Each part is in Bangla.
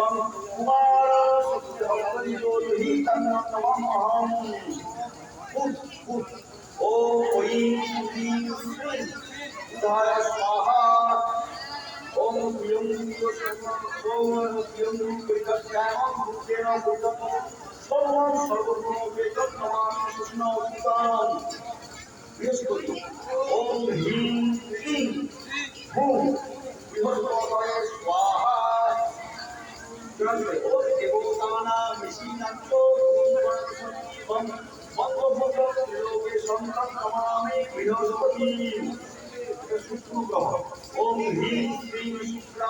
ভগবান কুমার সত্যি ভগবান যোধি তন্নমহম উৎ উৎ ও ওই উদার স্বাহা ওম ইয়ং ওম ইয়ং পরিকর্ষায়ম ভূতেন ভূতম সর্বং সর্বগুণ বেদম নমামি কৃষ্ণ উত্তম বৃহস্পতি শুক্র গ্রহ ওম হ্রিং শ্রীং শুক্রায়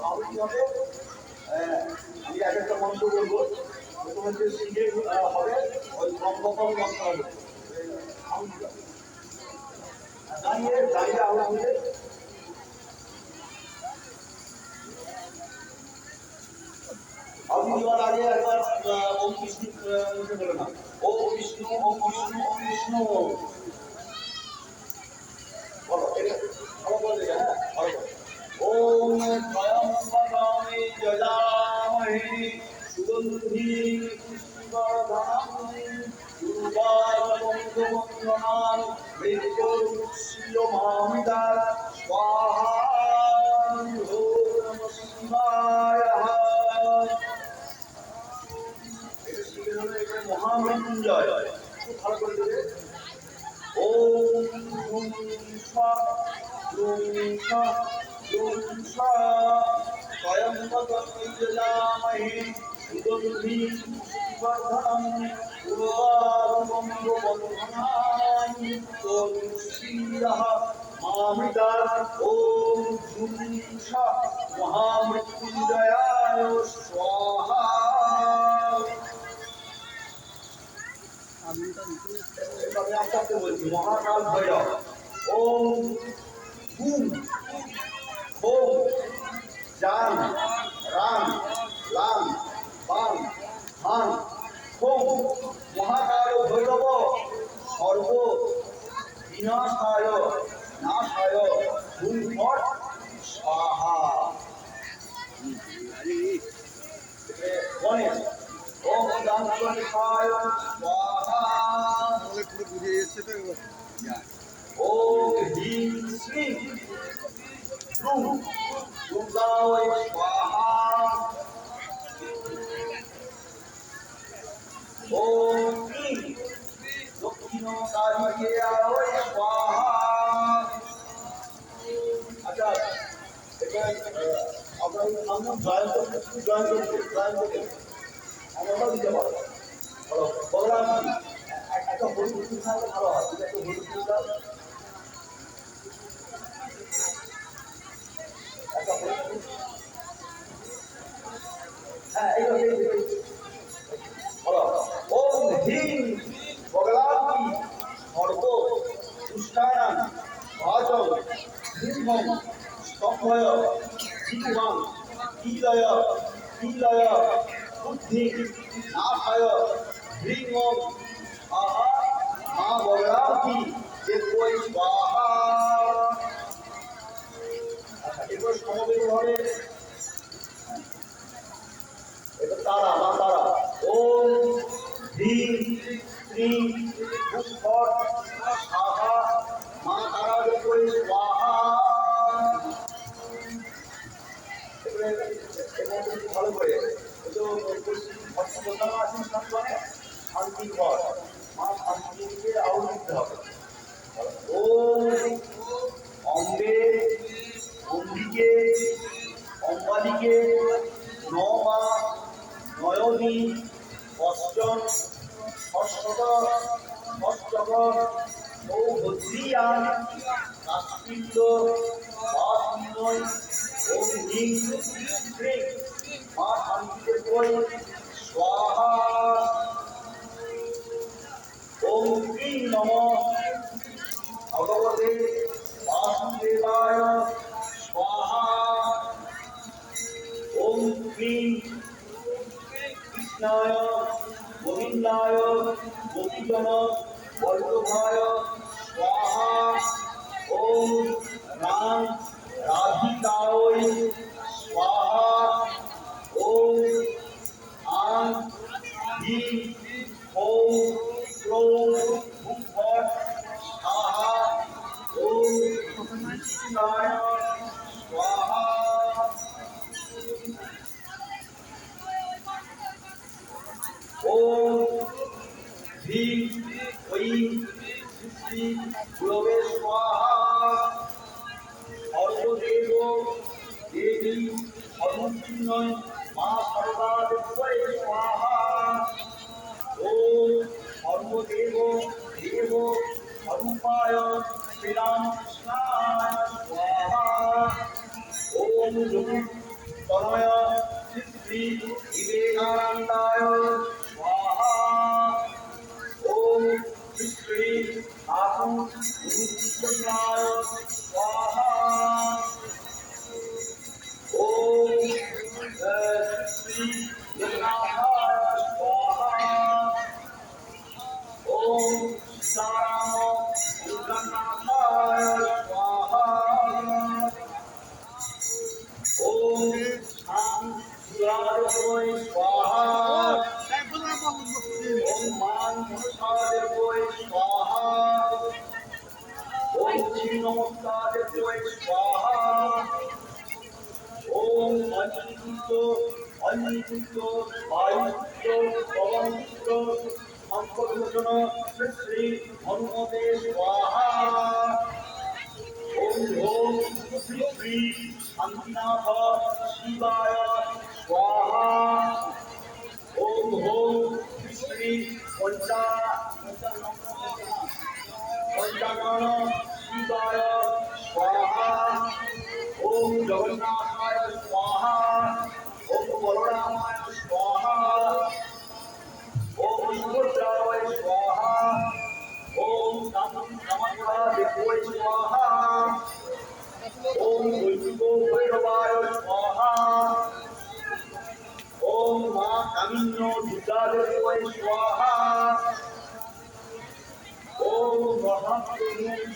সমবেত আহুতি হবে আমি এক একটা মন্ত্র বলব প্রথমে যে সিঙ্গে হবে ওই ব্রহ্মকম মন্ত্র হবে দাঁড়িয়ে দাঁড়িয়ে আহুতি হবে আপনি দেওয়ার আগে একবার ওম বিষ্ণু বলে না ওম বিষ্ণু ওম বিষ্ণু ওম বিষ্ণু মহামৃত্যুঞ্জয় ভালো করে দেবে ওম হুম স্বা হুম স্বা হুম স্বা স্বয়ম্বকৈজলামহে সুগন্ধি হুম স্বা মহামৃত্যুঞ্জয়ায় স্বাহা এভাবে আস্তে আস্তে বলছি মহাকাল ভৈরব ওম হুম ওম জান পুরো বুঝে যাচ্ছে তো যাক। ওম হ্রিং শ্রীং রুম দুর্গায় স্বাহা ওম ক্লিং দক্ষিণকারিকেয়ায় স্বাহা আচ্ছা এটা আহ, আপনার নাম জয়েন করতে জয়েন করতে জয়েন করতে আমরা দিতে পারব বলো বলরাম কি? এ- একটা মা বলরাম যে কই স্বাহা এরপর সমবেত হবে এটা তারা মা তারা ওম ভীম শ্রী মা তারা যে কই স্বাহা ভালো করে তো শান্তি ঘর দিতে হবে। ও অম্বে অম্বিকে, অম্বালিকে নমা নয়নী, অষ্টম অষ্টক অষ্টক সৌভদ্রিয়া কাশ্মীর বাসময় ওম হিং মা শান্তিতে বই স্বাহা। সর্বদেব দেব স্বরূপায় শ্রীরামকৃষ্ণায় ওম যোগী তনয় শ্রী বিবেকানন্দায় স্বাহা ওম শ্রী স্বাহা শ্রী হনুমতে স্বাহা ওম ওম শ্রী শ্রী শান্তিনাথ শিবায় স্বাহা। ওম ওম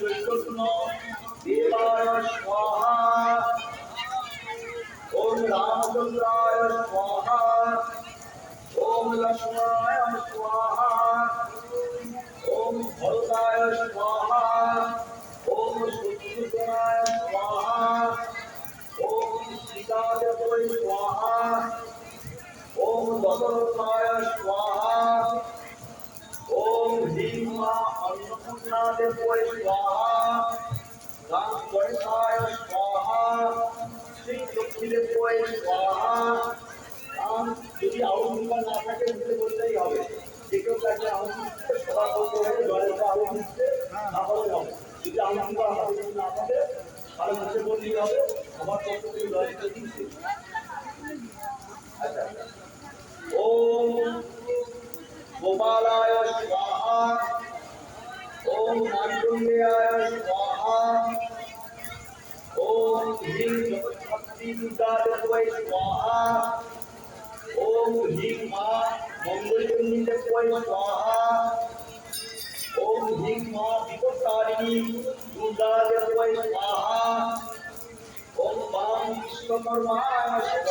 চৈতন্য দেবায় স্বাহা ওম রামচন্দ্রায় স্বাহা ওম লক্ষ্মণায় স্বাহা ওম ভরতায় স্বাহা ওম শত্রুঘ্নায় স্বাহা ওম সীতাদেবয় স্বাহা ওম দশরথায় স্বাহা ওম হ্রিং মা অন্নপূর্ণা দেবয় স্বাহা স্বাহা রাম যদি আহুতিকা না থাকে উঠে বললেই হবে। যে কেউ তাকে আহুতি সভা করতে হবে জলের পর আহুতি দিতে না হলে হবে। যদি আহুতিকা হাতে না থাকে, তাহলে মুখে বললেই হবে আমার পক্ষ থেকে জলটা দিচ্ছে আচ্ছা ওম গোপালায় স্বাহা, ওম মার্কণ্ডেয়ায় স্বাহা ওম হ্রিং জগৎশক্তি দুর্গাদেবয় স্বাহা ওম হ্রিং মা মঙ্গলচণ্ডীদেবয় স্বাহা ওম হ্রিং মা বিপত্তারিণী দুর্গাদেবয় স্বাহা ওম বাম বিশ্বকর্মায়